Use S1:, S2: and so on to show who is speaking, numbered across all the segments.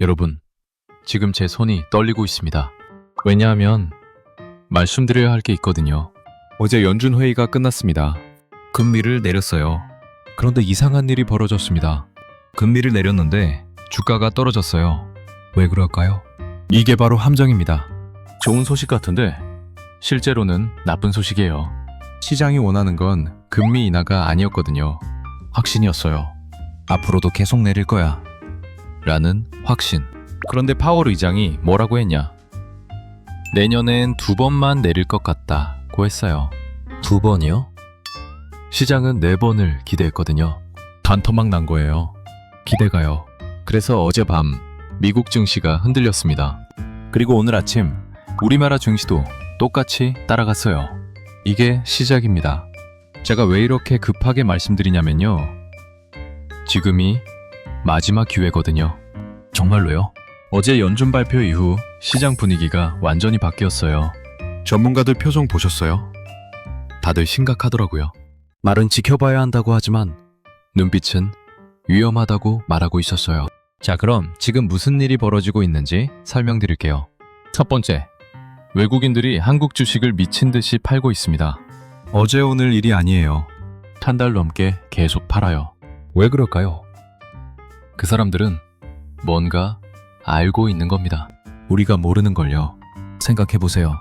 S1: 여러분, 지금 제 손이 떨리고 있습니다. 왜냐하면 말씀드려야 할 게 있거든요. 어제 연준 회의가 끝났습니다. 금리를 내렸어요. 그런데 이상한 일이 벌어졌습니다. 금리를 내렸는데 주가가 떨어졌어요. 왜 그럴까요? 이게 바로 함정입니다. 좋은 소식 같은데 실제로는 나쁜 소식이에요. 시장이 원하는 건 금리 인하가 아니었거든요. 확신이었어요. 앞으로도 계속 내릴 거야. 라는 확신. 그런데 파월 의장이 뭐라고 했냐? 내년엔 두 번만 내릴 것 같다고 했어요. 두 번이요? 시장은 네 번을 기대했거든요. 단토막 난 거예요. 기대가요. 그래서 어젯밤 미국 증시가 흔들렸습니다. 그리고 오늘 아침 우리나라 증시도 똑같이 따라갔어요. 이게 시작입니다. 제가 왜 이렇게 급하게 말씀드리냐면요. 지금이 마지막 기회거든요. 정말로요? 어제 연준 발표 이후 시장 분위기가 완전히 바뀌었어요. 전문가들 표정 보셨어요? 다들 심각하더라고요. 말은 지켜봐야 한다고 하지만 눈빛은 위험하다고 말하고 있었어요. 자, 그럼 지금 무슨 일이 벌어지고 있는지 설명드릴게요. 첫 번째, 외국인들이 한국 주식을 미친 듯이 팔고 있습니다. 어제 오늘 일이 아니에요. 한 달 넘게 계속 팔아요. 왜 그럴까요? 그 사람들은 뭔가 알고 있는 겁니다. 우리가 모르는 걸요. 생각해 보세요.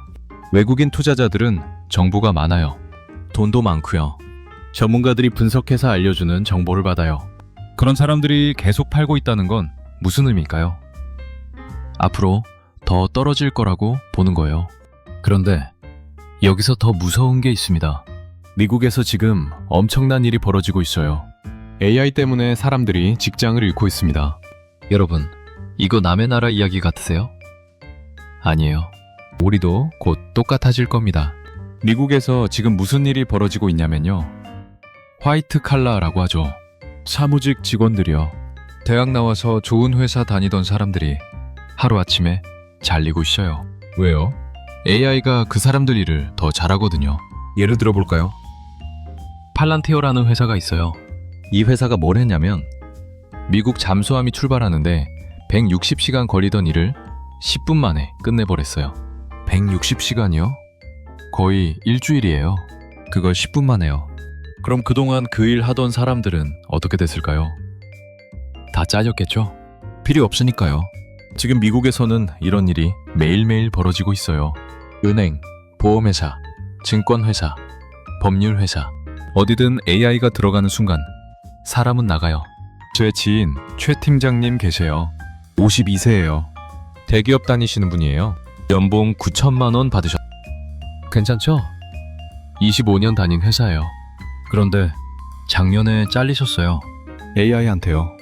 S1: 외국인 투자자들은 정보가 많아요. 돈도 많고요. 전문가들이 분석해서 알려주는 정보를 받아요. 그런 사람들이 계속 팔고 있다는 건 무슨 의미일까요? 앞으로 더 떨어질 거라고 보는 거예요. 그런데 여기서 더 무서운 게 있습니다. 미국에서 지금 엄청난 일이 벌어지고 있어요. AI 때문에 사람들이 직장을 잃고 있습니다. 여러분, 이거 남의 나라 이야기 같으세요? 아니에요. 우리도 곧 똑같아질 겁니다. 미국에서 지금 무슨 일이 벌어지고 있냐면요. 화이트 칼라라고 하죠. 사무직 직원들이요. 대학 나와서 좋은 회사 다니던 사람들이 하루아침에 잘리고 있어요. 왜요? AI가 그 사람들 일을 더 잘하거든요. 예를 들어 볼까요? 팔란티어라는 회사가 있어요. 이 회사가 뭘 했냐면 미국 잠수함이 출발하는데 160시간 걸리던 일을 10분 만에 끝내버렸어요. 160시간이요? 거의 일주일이에요. 그걸 10분 만에요. 그럼 그동안 그 일 하던 사람들은 어떻게 됐을까요? 다 잘렸겠죠? 필요 없으니까요. 지금 미국에서는 이런 일이 매일매일 벌어지고 있어요. 은행, 보험회사, 증권회사, 법률회사. 어디든 AI가 들어가는 순간 사람은 나가요. 제 지인 최 팀장님 계세요. 52세예요. 대기업 다니시는 분이에요. 연봉 9천만 원 받으셨. 괜찮죠? 25년 다닌 회사예요. 그런데 작년에 잘리셨어요. AI한테요.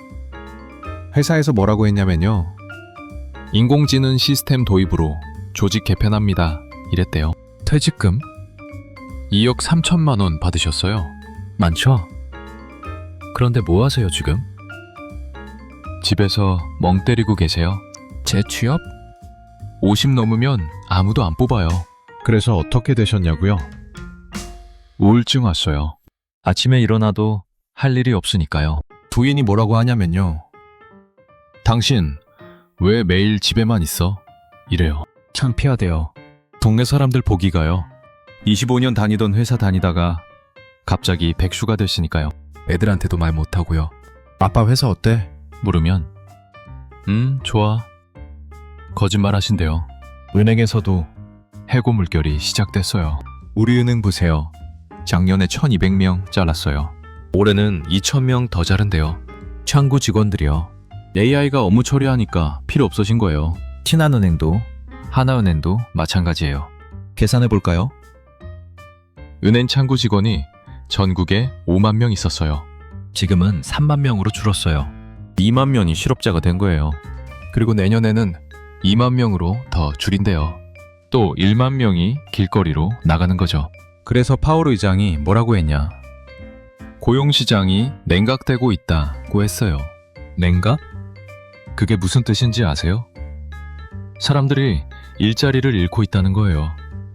S1: 회사에서 뭐라고 했냐면요. 인공지능 시스템 도입으로 조직 개편합니다. 이랬대요. 퇴직금 2억 3천만 원 받으셨어요. 많죠? 그런데 뭐 하세요, 지금? 집에서 멍 때리고 계세요? 재취업? 50 넘으면 아무도 안 뽑아요. 그래서 어떻게 되셨냐고요? 우울증 왔어요. 아침에 일어나도 할 일이 없으니까요. 부인이 뭐라고 하냐면요. 당신 왜 매일 집에만 있어? 이래요. 창피하대요. 동네 사람들 보기가요. 25년 다니던 회사 다니다가 갑자기 백수가 됐으니까요. 애들한테도 말 못하고요. 아빠 회사 어때? 물으면 음 좋아. 거짓말 하신대요. 은행에서도 해고 물결이 시작됐어요. 우리 은행 보세요. 작년에 1200명 잘랐어요. 올해는 2000명 더 자른대요. 창구 직원들이요. AI가 업무 처리하니까 필요 없어진 거예요. 신한은행도 하나은행도 마찬가지예요. 계산해 볼까요? 은행 창구 직원이 전국에 5만 명 있었어요. 지금은 3만 명으로 줄었어요. 2만 명이 실업자가 된 거예요. 그리고 내년에는 2만 명으로 더 줄인대요. 또 1만 명이 길거리로 나가는 거죠. 그래서 파월 의장이 뭐라고 했냐? 고용시장이 냉각되고 있다고 했어요. 냉각? 그게 무슨 뜻인지 아세요? 사람들이 일자리를 잃고 있다는 거예요.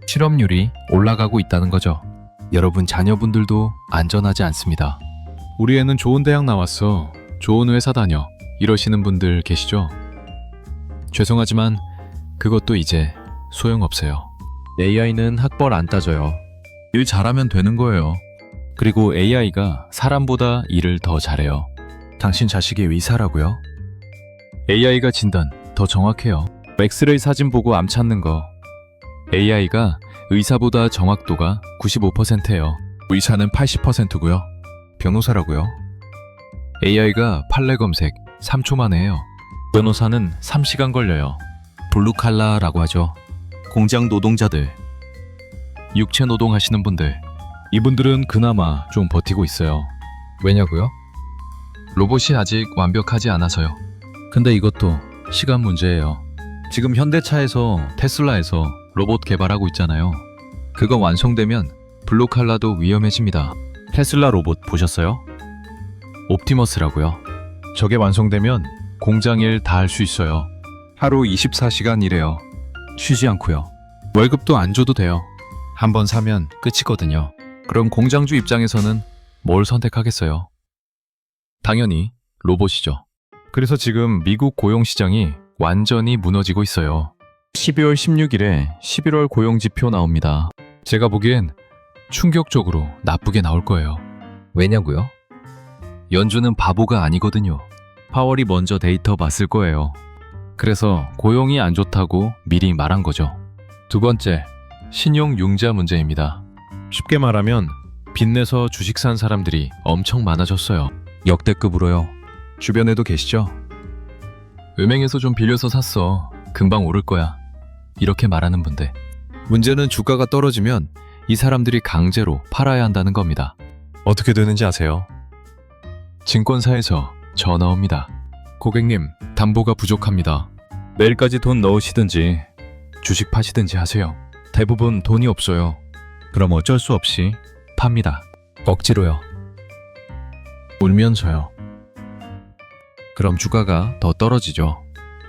S1: 실업률이 올라가고 있다는 거죠. 여러분 자녀분들도 안전하지 않습니다. 우리 애는 좋은 대학 나왔어. 좋은 회사 다녀. 이러시는 분들 계시죠? 죄송하지만 그것도 이제 소용없어요. AI는 학벌 안 따져요. 일 잘하면 되는 거예요. 그리고 AI가 사람보다 일을 더 잘해요. 당신 자식이 의사라고요? AI가 진단 더 정확해요. 엑스레이 사진 보고 암 찾는 거. AI가 의사보다 정확도가 95%예요. 의사는 80%고요. 변호사라고요. AI가 판례 검색 3초 만에 해요. 변호사는 3시간 걸려요. 블루칼라라고 하죠. 공장 노동자들. 육체 노동 하시는 분들. 이분들은 그나마 좀 버티고 있어요. 왜냐고요? 로봇이 아직 완벽하지 않아서요. 근데 이것도 시간 문제예요. 지금 현대차에서 테슬라에서 로봇 개발하고 있잖아요. 그거 완성되면 블루칼라도 위험해집니다. 테슬라 로봇 보셨어요? 옵티머스라고요. 저게 완성되면 공장 일 다 할 수 있어요. 하루 24시간 일해요. 쉬지 않고요. 월급도 안 줘도 돼요. 한번 사면 끝이거든요. 그럼 공장주 입장에서는 뭘 선택하겠어요? 당연히 로봇이죠. 그래서 지금 미국 고용 시장이 완전히 무너지고 있어요. 12월 16일에 11월 고용 지표 나옵니다. 제가 보기엔 충격적으로 나쁘게 나올 거예요. 왜냐고요? 연준은 바보가 아니거든요. 파월이 먼저 데이터 봤을 거예요. 그래서 고용이 안 좋다고 미리 말한 거죠. 두 번째, 신용 융자 문제입니다. 쉽게 말하면 빚내서 주식 산 사람들이 엄청 많아졌어요. 역대급으로요. 주변에도 계시죠? 은행에서 좀 빌려서 샀어. 금방 오를 거야. 이렇게 말하는 분들. 문제는 주가가 떨어지면 이 사람들이 강제로 팔아야 한다는 겁니다. 어떻게 되는지 아세요? 증권사에서 전화 옵니다. 고객님, 담보가 부족합니다. 내일까지 돈 넣으시든지 주식 파시든지 하세요. 대부분 돈이 없어요. 그럼 어쩔 수 없이 팝니다. 억지로요. 울면서요. 그럼 주가가 더 떨어지죠.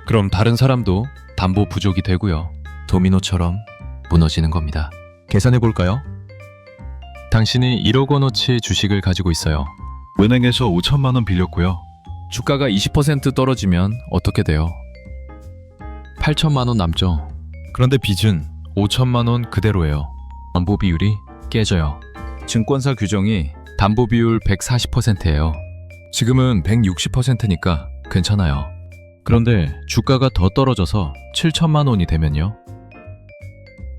S1: 그럼 다른 사람도 담보 부족이 되고요. 도미노처럼 무너지는 겁니다. 계산해 볼까요? 당신이 1억 원어치 주식을 가지고 있어요. 은행에서 5천만 원 빌렸고요. 주가가 20% 떨어지면 어떻게 돼요? 8천만 원 남죠. 그런데 빚은 5천만 원 그대로예요. 담보 비율이 깨져요. 증권사 규정이 담보 비율 140%예요. 지금은 160%니까 괜찮아요. 그런데 주가가 더 떨어져서 7천만 원이 되면요.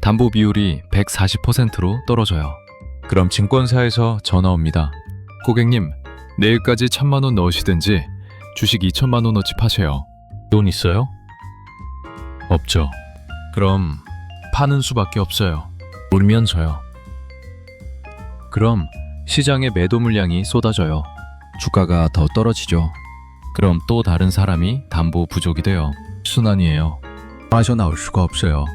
S1: 담보 비율이 140%로 떨어져요. 그럼 증권사에서 전화 옵니다. 고객님, 내일까지 천만 원 넣으시든지 주식 2천만 원어치 파세요. 돈 있어요? 없죠. 그럼 파는 수밖에 없어요. 울면서요. 그럼 시장에 매도 물량이 쏟아져요. 주가가 더 떨어지죠. 그럼 또 다른 사람이 담보 부족이 돼요. 순환이에요. 빠져나올 수가 없어요.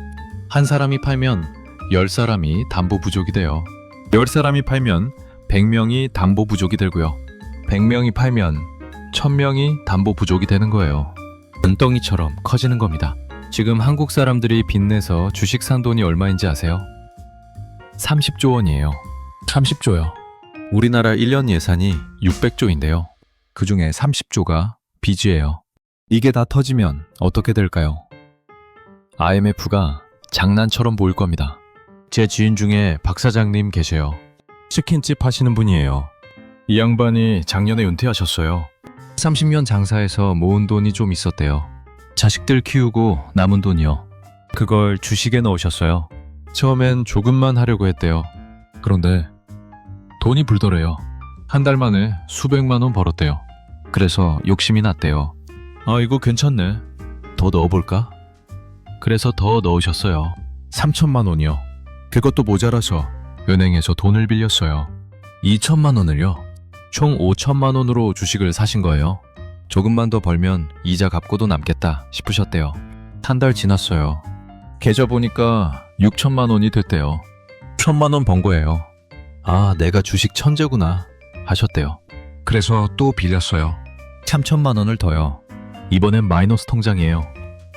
S1: 한 사람이 팔면 열 사람이 담보 부족이 돼요. 열 사람이 팔면 100명이 담보 부족이 되고요. 100명이 팔면 1000명이 담보 부족이 되는 거예요. 눈덩이처럼 커지는 겁니다. 지금 한국 사람들이 빚내서 주식 산 돈이 얼마인지 아세요? 30조 원이에요. 30조요. 우리나라 1년 예산이 600조인데요. 그 중에 30조가 빚이에요. 이게 다 터지면 어떻게 될까요? IMF가 장난처럼 보일 겁니다. 제 지인 중에 박 사장님 계세요. 치킨집 하시는 분이에요. 이 양반이 작년에 은퇴하셨어요. 30년 장사해서 모은 돈이 좀 있었대요. 자식들 키우고 남은 돈이요. 그걸 주식에 넣으셨어요. 처음엔 조금만 하려고 했대요. 그런데 돈이 불더래요. 한 달 만에 수백만 원 벌었대요. 그래서 욕심이 났대요. 아, 이거 괜찮네. 더 넣어볼까? 그래서 더 넣으셨어요. 3천만 원이요. 그것도 모자라서 은행에서 돈을 빌렸어요. 2천만 원을요. 총 5천만 원으로 주식을 사신 거예요. 조금만 더 벌면 이자 갚고도 남겠다 싶으셨대요. 한 달 지났어요. 계좌 보니까 6천만 원이 됐대요. 천만 원 번 거예요. 아, 내가 주식 천재구나 하셨대요. 그래서 또 빌렸어요. 3천만 원을 더요. 이번엔 마이너스 통장이에요.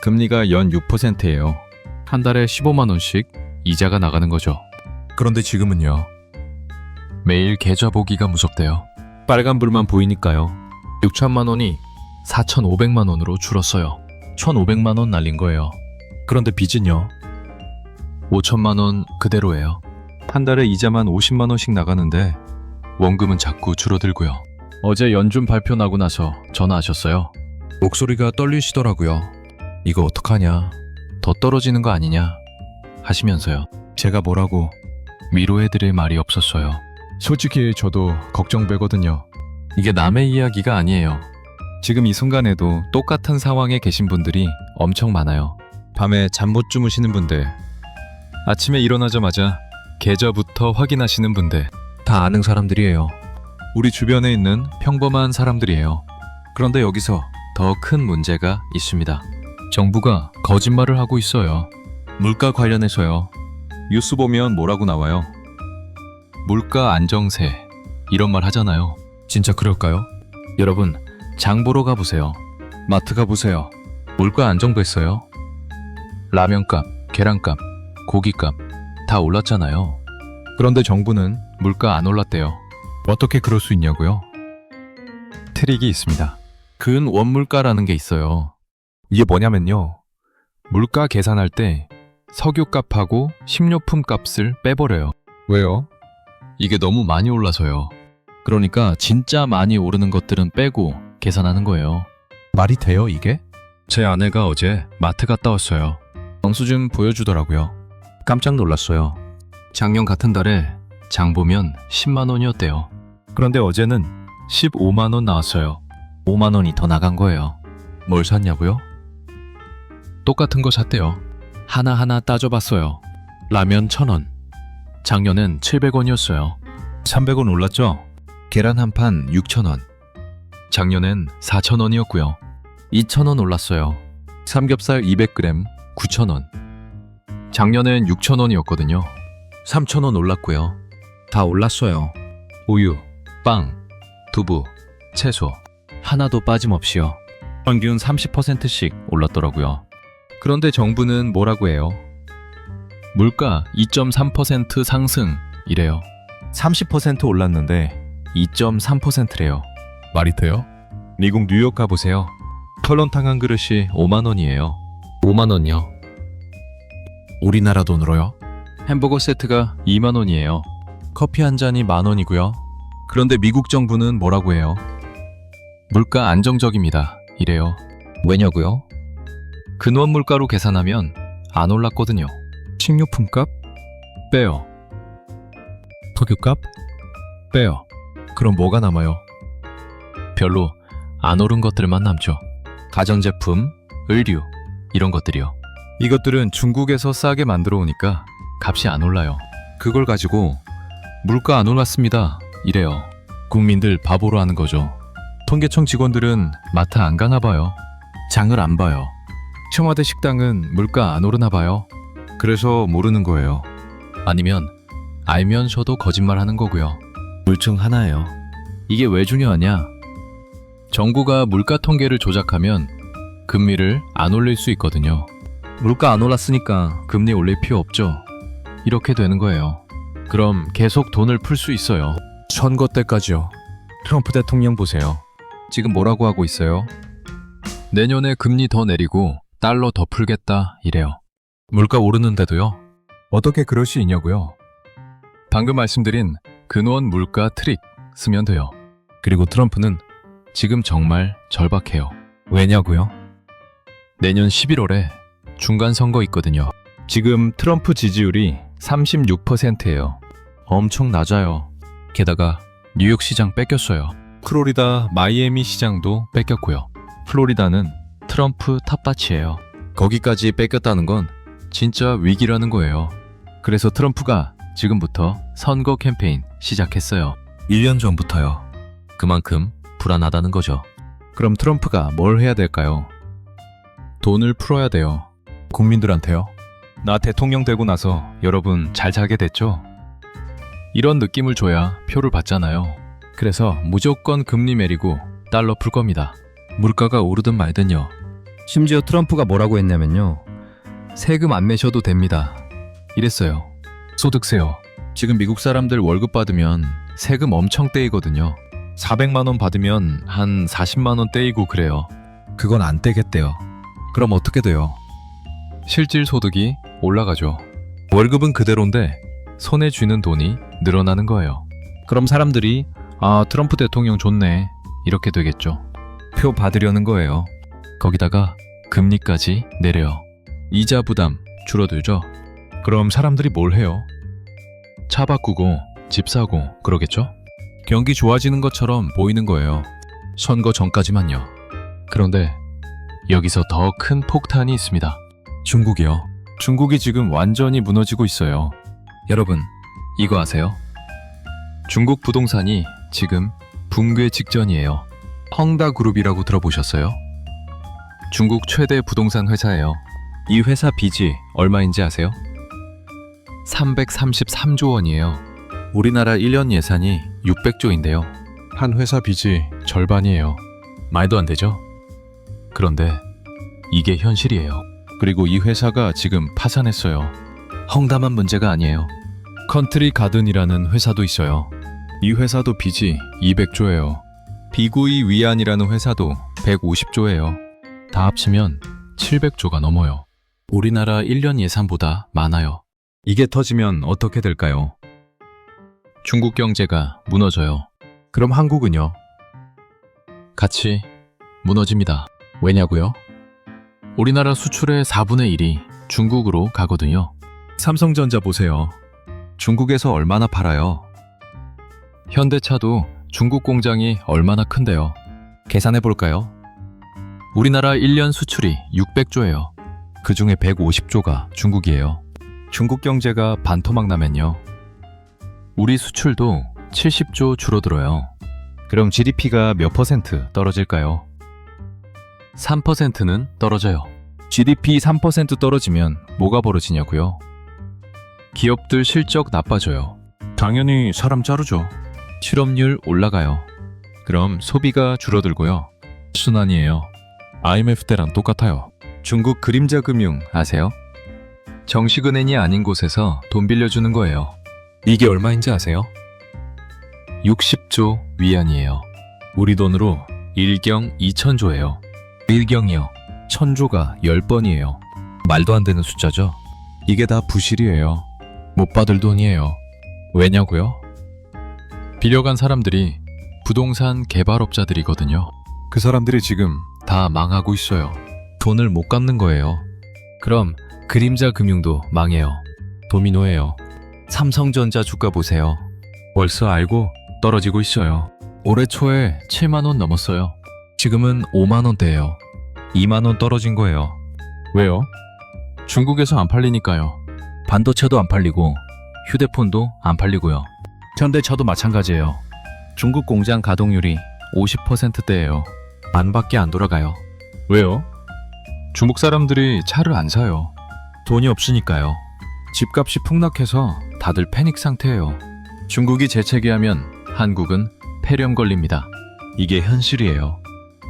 S1: 금리가 연 6%예요. 한 달에 15만 원씩 이자가 나가는 거죠. 그런데 지금은요. 매일 계좌 보기가 무섭대요. 빨간불만 보이니까요. 6천만 원이 4,500만 원으로 줄었어요. 1,500만 원 날린 거예요. 그런데 빚은요? 5천만 원 그대로예요. 한 달에 이자만 50만 원씩 나가는데 원금은 자꾸 줄어들고요. 어제 연준 발표 나고 나서 전화하셨어요. 목소리가 떨리시더라고요. 이거 어떡하냐? 더 떨어지는 거 아니냐? 하시면서요. 제가 뭐라고 위로해드릴 말이 없었어요. 솔직히 저도 걱정되거든요. 이게 남의 이야기가 아니에요. 지금 이 순간에도 똑같은 상황에 계신 분들이 엄청 많아요. 밤에 잠 못 주무시는 분들, 아침에 일어나자마자 계좌부터 확인하시는 분들, 다 아는 사람들이에요. 우리 주변에 있는 평범한 사람들이에요. 그런데 여기서 더 큰 문제가 있습니다. 정부가 거짓말을 하고 있어요. 물가 관련해서요. 뉴스 보면 뭐라고 나와요? 물가 안정세 이런 말 하잖아요. 진짜 그럴까요? 여러분 장 보러 가보세요. 마트 가보세요. 물가 안정됐어요. 라면값, 계란값, 고기값 다 올랐잖아요. 그런데 정부는 물가 안 올랐대요. 어떻게 그럴 수 있냐고요? 트릭이 있습니다. 근 원물가라는 게 있어요. 이게 뭐냐면요. 물가 계산할 때 석유값하고 식료품 값을 빼버려요. 왜요? 이게 너무 많이 올라서요. 그러니까 진짜 많이 오르는 것들은 빼고 계산하는 거예요. 말이 돼요, 이게? 제 아내가 어제 마트 갔다 왔어요. 영수증 보여주더라고요. 깜짝 놀랐어요. 작년 같은 달에 장 보면 10만 원이었대요. 그런데 어제는 15만 원 나왔어요. 5만 원이 더 나간 거예요. 뭘 샀냐고요? 똑같은 거 샀대요. 하나하나 따져봤어요. 라면 1,000원. 작년엔 700원이었어요. 300원 올랐죠? 계란 한 판 6,000원. 작년엔 4,000원이었고요. 2,000원 올랐어요. 삼겹살 200g 9,000원. 작년엔 6,000원이었거든요. 3,000원 올랐고요. 다 올랐어요. 우유, 빵, 두부, 채소 하나도 빠짐없이요. 평균 30%씩 올랐더라고요. 그런데 정부는 뭐라고 해요? 물가 2.3% 상승 이래요. 30% 올랐는데 2.3%래요. 말이 돼요? 미국 뉴욕 가보세요. 털런탕 한 그릇이 5만 원이에요. 5만 원이요. 우리나라 돈으로요? 햄버거 세트가 2만 원이에요. 커피 한 잔이 만 원이고요. 그런데 미국 정부는 뭐라고 해요? 물가 안정적입니다. 이래요. 왜냐고요? 근원 물가로 계산하면 안 올랐거든요. 식료품 값? 빼요. 석유 값? 빼요. 그럼 뭐가 남아요? 별로 안 오른 것들만 남죠. 가전제품, 의류, 이런 것들이요. 이것들은 중국에서 싸게 만들어 오니까 값이 안 올라요. 그걸 가지고 물가 안 올랐습니다. 이래요. 국민들 바보로 하는 거죠. 통계청 직원들은 마트 안 가나 봐요. 장을 안 봐요. 청와대 식당은 물가 안 오르나 봐요. 그래서 모르는 거예요. 아니면 알면서도 거짓말 하는 거고요. 물증 하나예요. 이게 왜 중요하냐? 정부가 물가 통계를 조작하면 금리를 안 올릴 수 있거든요. 물가 안 올랐으니까 금리 올릴 필요 없죠. 이렇게 되는 거예요. 그럼 계속 돈을 풀 수 있어요. 선거 때까지요. 트럼프 대통령 보세요. 지금 뭐라고 하고 있어요? 내년에 금리 더 내리고 달러 더 풀겠다 이래요. 물가 오르는데도요? 어떻게 그럴 수 있냐고요? 방금 말씀드린 근원 물가 트릭 쓰면 돼요. 그리고 트럼프는 지금 정말 절박해요. 왜냐고요? 내년 11월에 중간 선거 있거든요. 지금 트럼프 지지율이 36%예요. 엄청 낮아요. 게다가 뉴욕 시장 뺏겼어요. 플로리다 마이애미 시장도 뺏겼고요. 플로리다는 트럼프 텃밭이에요. 거기까지 뺏겼다는 건 진짜 위기라는 거예요. 그래서 트럼프가 지금부터 선거 캠페인 시작했어요. 1년 전부터요. 그만큼 불안하다는 거죠. 그럼 트럼프가 뭘 해야 될까요? 돈을 풀어야 돼요. 국민들한테요. 나 대통령 되고 나서 여러분 잘 살게 됐죠? 이런 느낌을 줘야 표를 받잖아요. 그래서 무조건 금리 내리고 달러 풀 겁니다. 물가가 오르든 말든요.
S2: 심지어 트럼프가 뭐라고 했냐면요.
S1: 세금 안 내셔도 됩니다. 이랬어요. 소득세요. 지금 미국 사람들 월급 받으면 세금 엄청 떼이거든요. 400만 원 받으면 한 40만 원 떼이고 그래요. 그건 안 떼겠대요. 그럼 어떻게 돼요? 실질 소득이 올라가죠. 월급은 그대로인데 손에 쥐는 돈이 늘어나는 거예요. 그럼 사람들이 아 트럼프 대통령 좋네 이렇게 되겠죠. 표 받으려는 거예요. 거기다가 금리까지 내려요. 이자 부담 줄어들죠. 그럼 사람들이 뭘 해요? 차 바꾸고 집 사고 그러겠죠? 경기 좋아지는 것처럼 보이는 거예요. 선거 전까지만요. 그런데 여기서 더 큰 폭탄이 있습니다. 중국이요. 중국이 지금 완전히 무너지고 있어요. 여러분, 이거 아세요? 중국 부동산이 지금 붕괴 직전이에요. 헝다 그룹이라고 들어보셨어요? 중국 최대 부동산 회사예요. 이 회사 빚이 얼마인지 아세요? 333조 원이에요. 우리나라 1년 예산이 600조인데요. 한 회사 빚이 절반이에요. 말도 안 되죠? 그런데 이게 현실이에요. 그리고 이 회사가 지금 파산했어요. 헝담한 문제가 아니에요. 컨트리 가든이라는 회사도 있어요. 이 회사도 빚이 200조예요. 비구이 위안이라는 회사도 150조예요. 다 합치면 700조가 넘어요. 우리나라 1년 예산보다 많아요. 이게 터지면 어떻게 될까요? 중국 경제가 무너져요. 그럼 한국은요? 같이 무너집니다. 왜냐고요? 우리나라 수출의 4분의 1이 중국으로 가거든요. 삼성전자 보세요. 중국에서 얼마나 팔아요? 현대차도 중국 공장이 얼마나 큰데요? 계산해 볼까요? 우리나라 1년 수출이 600조예요. 그 중에 150조가 중국이에요. 중국 경제가 반토막 나면요. 우리 수출도 70조 줄어들어요. 그럼 GDP가 몇 퍼센트 떨어질까요? 3%는 떨어져요. GDP 3% 떨어지면 뭐가 벌어지냐고요? 기업들 실적 나빠져요. 당연히 사람 자르죠. 실업률 올라가요. 그럼 소비가 줄어들고요. 순환이에요. IMF 때랑 똑같아요. 중국 그림자 금융 아세요? 정식은행이 아닌 곳에서 돈 빌려주는 거예요. 이게 얼마인지 아세요? 60조 위안이에요. 우리 돈으로 1경 2천조예요. 1경이요. 천조가 10번이에요. 말도 안 되는 숫자죠? 이게 다 부실이에요. 못 받을 돈이에요. 왜냐고요? 빌려간 사람들이 부동산 개발업자들이거든요. 그 사람들이 지금 다 망하고 있어요. 돈을 못 갚는 거예요. 그럼 그림자 금융도 망해요. 도미노예요. 삼성전자 주가 보세요. 벌써 알고 떨어지고 있어요. 올해 초에 7만 원 넘었어요. 지금은 5만 원대예요. 2만 원 떨어진 거예요. 왜요? 중국에서 안 팔리니까요. 반도체도 안 팔리고 휴대폰도 안 팔리고요. 현대차도 마찬가지예요. 중국 공장 가동률이 50%대예요. 만밖에 안 돌아가요. 왜요? 중국 사람들이 차를 안 사요. 돈이 없으니까요. 집값이 폭락해서 다들 패닉 상태예요. 중국이 재채기하면 한국은 폐렴 걸립니다. 이게 현실이에요.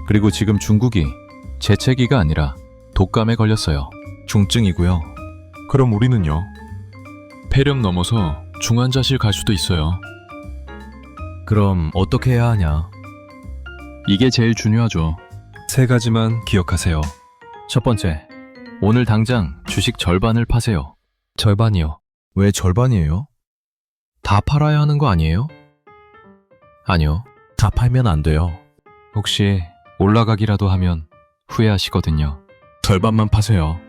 S1: 그리고 지금 중국이 재채기가 아니라 독감에 걸렸어요. 중증이고요. 그럼 우리는요? 폐렴 넘어서 중환자실 갈 수도 있어요. 그럼 어떻게 해야 하냐? 이게 제일 중요하죠. 세 가지만 기억하세요. 첫 번째, 오늘 당장 주식 절반을 파세요. 절반이요. 왜 절반이에요? 다 팔아야 하는 거 아니에요? 아니요. 다 팔면 안 돼요. 혹시 올라가기라도 하면 후회하시거든요. 절반만 파세요.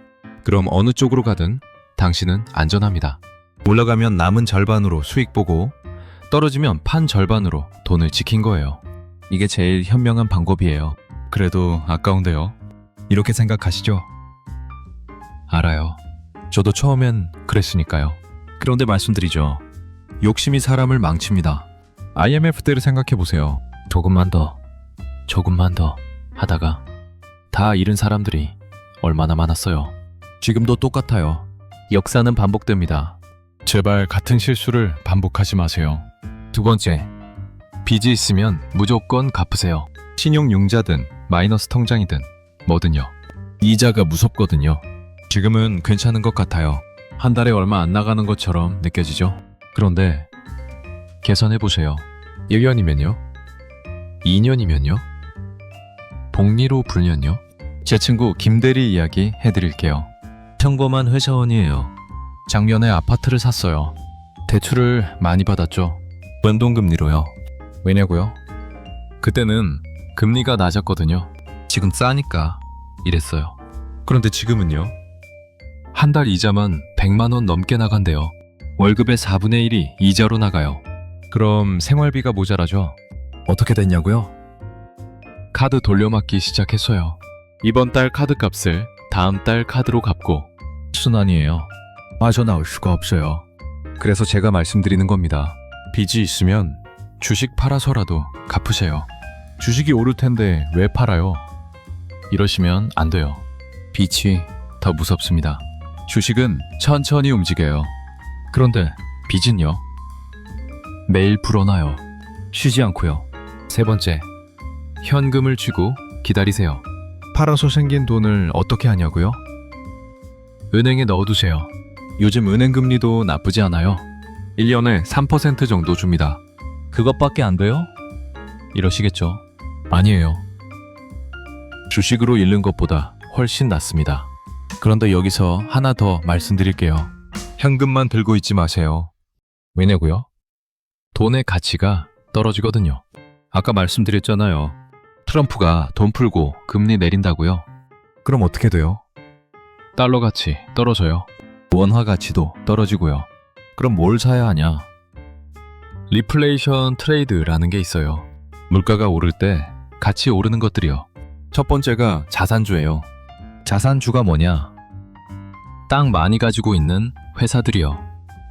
S1: 그럼 어느 쪽으로 가든 당신은 안전합니다. 올라가면 남은 절반으로 수익 보고 떨어지면 판 절반으로 돈을 지킨 거예요. 이게 제일 현명한 방법이에요. 그래도 아까운데요. 이렇게 생각하시죠? 알아요. 저도 처음엔 그랬으니까요. 그런데 말씀드리죠. 욕심이 사람을 망칩니다. IMF 때를 생각해 보세요. 조금만 더, 조금만 더 하다가 다 잃은 사람들이 얼마나 많았어요. 지금도 똑같아요. 역사는 반복됩니다. 제발 같은 실수를 반복하지 마세요. 두 번째, 빚이 있으면 무조건 갚으세요. 신용융자든 마이너스 통장이든 뭐든요. 이자가 무섭거든요. 지금은 괜찮은 것 같아요. 한 달에 얼마 안 나가는 것처럼 느껴지죠? 그런데 계산해 보세요. 1년이면요? 2년이면요? 복리로 불면요? 제 친구 김대리 이야기 해드릴게요. 평범한 회사원이에요. 작년에 아파트를 샀어요. 대출을 많이 받았죠. 변동금리로요. 왜냐고요? 그때는 금리가 낮았거든요. 지금 싸니까 이랬어요. 그런데 지금은요? 한 달 이자만 100만 원 넘게 나간대요. 월급의 4분의 1이 이자로 나가요. 그럼 생활비가 모자라죠? 어떻게 됐냐고요? 카드 돌려막기 시작했어요. 이번 달 카드 값을 다음 달 카드로 갚고 순환이에요. 빠져나올 수가 없어요. 그래서 제가 말씀드리는 겁니다. 빚이 있으면 주식 팔아서라도 갚으세요. 주식이 오를 텐데 왜 팔아요? 이러시면 안 돼요. 빚이 더 무섭습니다. 주식은 천천히 움직여요. 그런데 빚은요? 매일 불어나요. 쉬지 않고요. 세 번째, 현금을 쥐고 기다리세요. 팔아서 생긴 돈을 어떻게 하냐고요? 은행에 넣어두세요. 요즘 은행 금리도 나쁘지 않아요. 1년에 3% 정도 줍니다. 그것밖에 안 돼요? 이러시겠죠? 아니에요. 주식으로 잃는 것보다 훨씬 낫습니다. 그런데 여기서 하나 더 말씀드릴게요. 현금만 들고 있지 마세요. 왜냐고요? 돈의 가치가 떨어지거든요. 아까 말씀드렸잖아요. 트럼프가 돈 풀고 금리 내린다고요. 그럼 어떻게 돼요? 달러 가치 떨어져요. 원화 가치도 떨어지고요. 그럼 뭘 사야 하냐? 리플레이션 트레이드라는 게 있어요. 물가가 오를 때 같이 오르는 것들이요. 첫 번째가 자산주예요. 자산주가 뭐냐? 땅 많이 가지고 있는 회사들이요.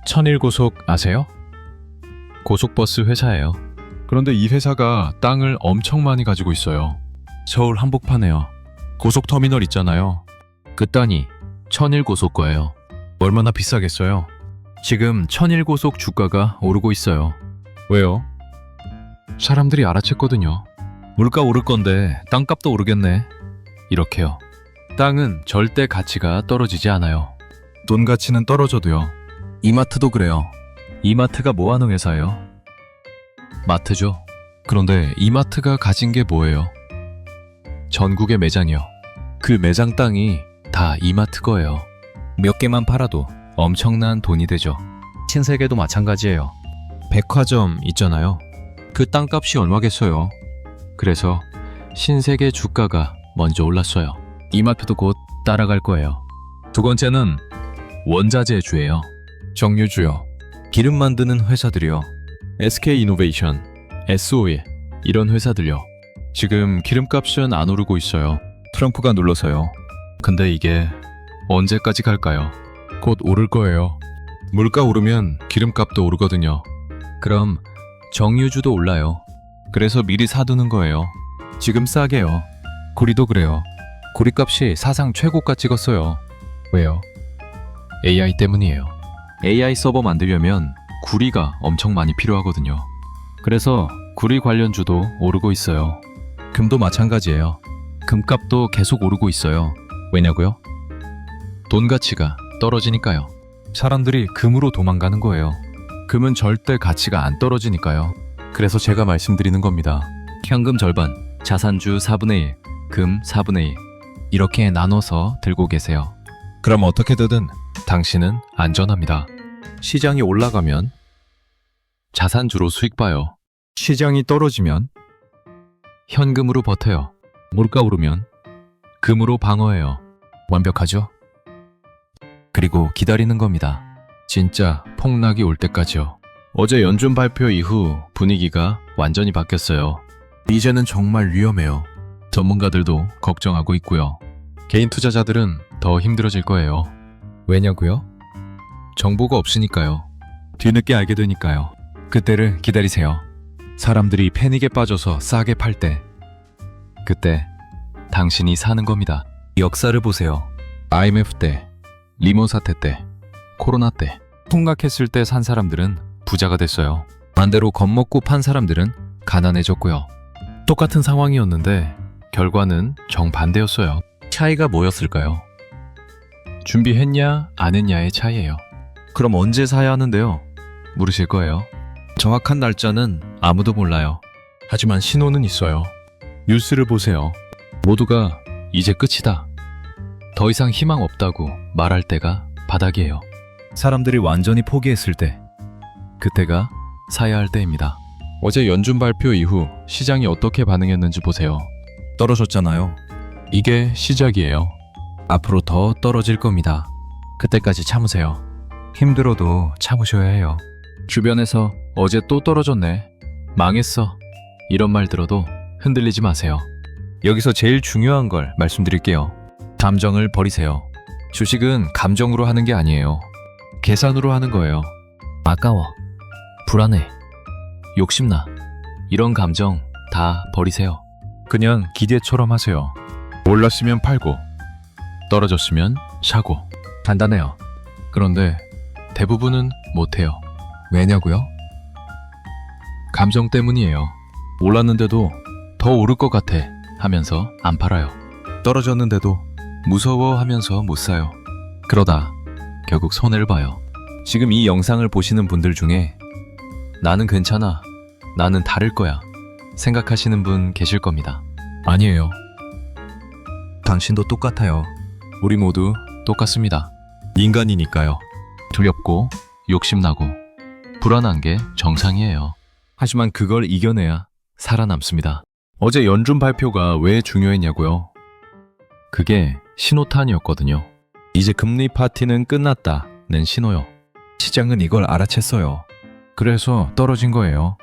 S1: 천일고속 아세요? 고속버스 회사예요. 그런데 이 회사가 땅을 엄청 많이 가지고 있어요. 서울 한복판에요. 고속터미널 있잖아요. 그 땅이 천일고속 거예요. 얼마나 비싸겠어요? 지금 천일고속 주가가 오르고 있어요. 왜요? 사람들이 알아챘거든요. 물가 오를 건데 땅값도 오르겠네. 이렇게요. 땅은 절대 가치가 떨어지지 않아요. 돈 가치는 떨어져도요. 이마트도 그래요. 이마트가 뭐 하는 회사예요? 마트죠. 그런데 이마트가 가진 게 뭐예요? 전국의 매장이요. 그 매장 땅이 다 이마트 거예요. 몇 개만 팔아도 엄청난 돈이 되죠. 신세계도 마찬가지예요. 백화점 있잖아요. 그 땅값이 얼마겠어요? 그래서 신세계 주가가 먼저 올랐어요. 이마트도 곧 따라갈 거예요. 두 번째는 원자재주예요. 정유주요. 기름 만드는 회사들이요. SK 이노베이션, SO일 이런 회사들요. 지금 기름값은 안 오르고 있어요. 트럼프가 눌러서요. 근데 이게 언제까지 갈까요? 곧 오를 거예요. 물가 오르면 기름값도 오르거든요. 그럼 정유주도 올라요. 그래서 미리 사두는 거예요. 지금 싸게요. 구리도 그래요. 구리값이 사상 최고가 찍었어요. 왜요? AI 때문이에요. AI 서버 만들려면 구리가 엄청 많이 필요하거든요. 그래서 구리 관련주도 오르고 있어요. 금도 마찬가지예요. 금값도 계속 오르고 있어요. 왜냐고요? 돈 가치가 떨어지니까요. 사람들이 금으로 도망가는 거예요. 금은 절대 가치가 안 떨어지니까요. 그래서 제가 말씀드리는 겁니다. 현금 절반, 자산주 4분의 1, 금 4분의 1. 이렇게 나눠서 들고 계세요. 그럼 어떻게든 당신은 안전합니다. 시장이 올라가면 자산주로 수익 봐요. 시장이 떨어지면 현금으로 버텨요. 물가 오르면 금으로 방어해요. 완벽하죠? 그리고 기다리는 겁니다. 진짜 폭락이 올 때까지요. 어제 연준 발표 이후 분위기가 완전히 바뀌었어요. 이제는 정말 위험해요. 전문가들도 걱정하고 있고요. 개인 투자자들은 더 힘들어질 거예요. 왜냐고요? 정보가 없으니까요. 뒤늦게 알게 되니까요. 그때를 기다리세요. 사람들이 패닉에 빠져서 싸게 팔 때. 그때 당신이 사는 겁니다. 역사를 보세요. IMF 때, 리먼 사태 때, 코로나 때, 폭락했을 때 산 사람들은 부자가 됐어요. 반대로 겁먹고 판 사람들은 가난해졌고요. 똑같은 상황이었는데 결과는 정반대였어요. 차이가 뭐였을까요? 준비했냐, 안 했냐의 차이예요. 그럼 언제 사야 하는데요? 물으실 거예요. 정확한 날짜는 아무도 몰라요. 하지만 신호는 있어요. 뉴스를 보세요. 모두가 이제 끝이다. 더 이상 희망 없다고 말할 때가 바닥이에요.
S2: 사람들이 완전히 포기했을 때
S1: 그때가 사야 할 때입니다. 어제 연준 발표 이후 시장이 어떻게 반응했는지 보세요.
S2: 떨어졌잖아요.
S1: 이게 시작이에요.
S2: 앞으로 더 떨어질 겁니다.
S1: 그때까지 참으세요.
S2: 힘들어도 참으셔야 해요.
S1: 주변에서 어제 또 떨어졌네. 망했어. 이런 말 들어도 흔들리지 마세요.
S2: 여기서 제일 중요한 걸 말씀드릴게요. 감정을 버리세요.
S1: 주식은 감정으로 하는 게 아니에요. 계산으로 하는 거예요. 아까워. 불안해. 욕심나. 이런 감정 다 버리세요.
S2: 그냥 기대처럼 하세요.
S1: 올랐으면 팔고, 떨어졌으면 사고. 간단해요. 그런데 대부분은 못해요. 왜냐고요? 감정 때문이에요. 올랐는데도 더 오를 것 같아 하면서 안 팔아요. 떨어졌는데도 무서워 하면서 못 사요. 그러다 결국 손해를 봐요. 지금 이 영상을 보시는 분들 중에 나는 괜찮아. 나는 다를 거야. 생각하시는 분 계실 겁니다. 아니에요.
S2: 당신도 똑같아요.
S1: 우리 모두 똑같습니다.
S2: 인간이니까요.
S1: 두렵고 욕심나고 불안한 게 정상이에요. 하지만 그걸 이겨내야 살아남습니다. 어제 연준 발표가 왜 중요했냐고요? 그게 신호탄이었거든요. 이제 금리 파티는 끝났다는 신호요.
S2: 시장은 이걸 알아챘어요.
S1: 그래서 떨어진 거예요.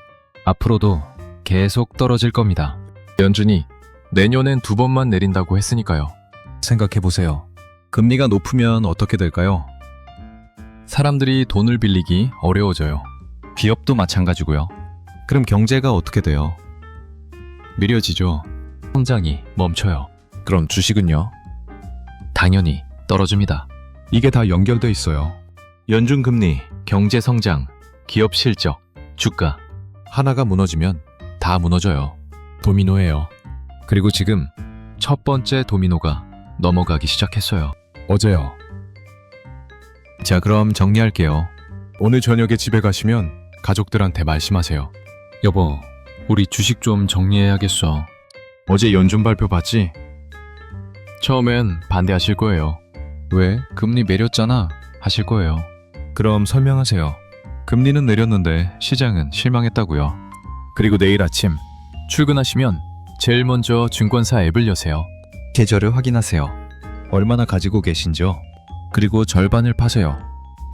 S1: 앞으로도 계속 떨어질 겁니다. 연준이 내년엔 두 번만 내린다고 했으니까요.
S2: 생각해 보세요. 금리가 높으면 어떻게 될까요?
S1: 사람들이 돈을 빌리기 어려워져요. 기업도 마찬가지고요.
S2: 그럼 경제가 어떻게 돼요?
S1: 느려지죠. 성장이 멈춰요.
S2: 그럼 주식은요?
S1: 당연히 떨어집니다. 이게 다 연결돼 있어요. 연준 금리, 경제 성장, 기업 실적, 주가 하나가 무너지면 다 무너져요. 도미노예요. 그리고 지금 첫 번째 도미노가 넘어가기 시작했어요. 어제요. 자, 그럼 정리할게요. 오늘 저녁에 집에 가시면 가족들한테 말씀하세요. 여보, 우리 주식 좀 정리해야겠어. 어제 연준 발표 봤지? 처음엔 반대하실 거예요. 왜? 금리 내렸잖아. 하실 거예요. 그럼 설명하세요. 금리는 내렸는데 시장은 실망했다고요. 그리고 내일 아침 출근하시면 제일 먼저 증권사 앱을 여세요.
S2: 계좌를 확인하세요. 얼마나 가지고 계신지요?
S1: 그리고 절반을 파세요.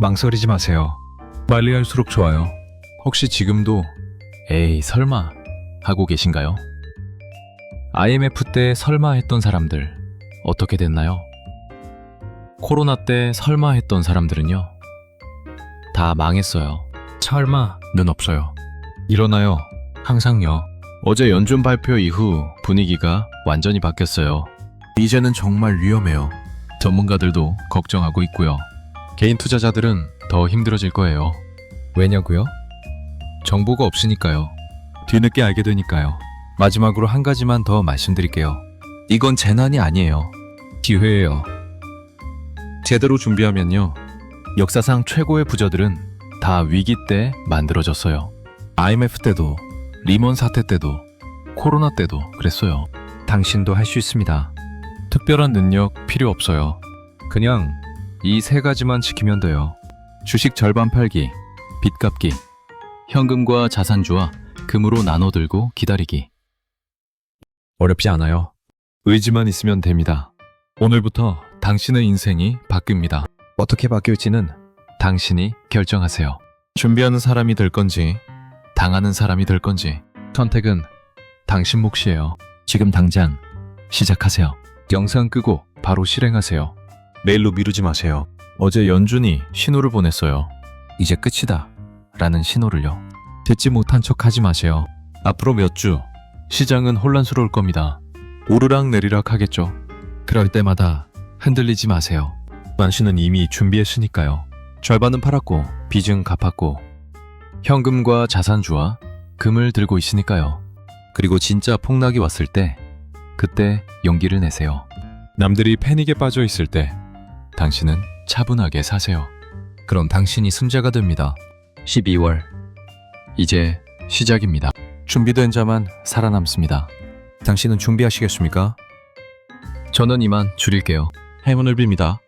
S2: 망설이지 마세요.
S1: 빨리 할수록 좋아요. 혹시 지금도 에이 설마 하고 계신가요? IMF 때 설마 했던 사람들 어떻게 됐나요? 코로나 때 설마 했던 사람들은요? 다 망했어요. 설마는 없어요. 일어나요. 항상요. 어제 연준 발표 이후 분위기가 완전히 바뀌었어요. 이제는 정말 위험해요. 전문가들도 걱정하고 있고요. 개인 투자자들은 더 힘들어질 거예요. 왜냐고요? 정보가 없으니까요. 뒤늦게 알게 되니까요. 마지막으로 한 가지만 더 말씀드릴게요. 이건 재난이 아니에요. 기회예요. 제대로 준비하면요. 역사상 최고의 부자들은 다 위기 때 만들어졌어요. IMF 때도, 리먼 사태 때도, 코로나 때도 그랬어요.
S2: 당신도 할 수 있습니다.
S1: 특별한 능력 필요 없어요. 그냥 이 세 가지만 지키면 돼요. 주식 절반 팔기, 빚 갚기, 현금과 자산주와 금으로 나눠 들고 기다리기. 어렵지 않아요. 의지만 있으면 됩니다. 오늘부터 당신의 인생이 바뀝니다.
S2: 어떻게 바뀔지는
S1: 당신이 결정하세요. 준비하는 사람이 될 건지, 당하는 사람이 될 건지, 선택은 당신 몫이에요. 지금 당장 시작하세요. 영상 끄고 바로 실행하세요. 내일로 미루지 마세요. 어제 연준이 신호를 보냈어요. 이제 끝이다. 라는 신호를요. 듣지 못한 척 하지 마세요. 앞으로 몇 주, 시장은 혼란스러울 겁니다. 오르락 내리락 하겠죠. 그럴 때마다 흔들리지 마세요. 당신은 이미 준비했으니까요. 절반은 팔았고, 빚은 갚았고, 현금과 자산주와 금을 들고 있으니까요. 그리고 진짜 폭락이 왔을 때, 그때 용기를 내세요. 남들이 패닉에 빠져 있을 때, 당신은 차분하게 사세요. 그럼 당신이 승자가 됩니다. 12월. 이제 시작입니다. 준비된 자만 살아남습니다.
S2: 당신은 준비하시겠습니까?
S1: 저는 이만 줄일게요.
S2: 행운을 빕니다.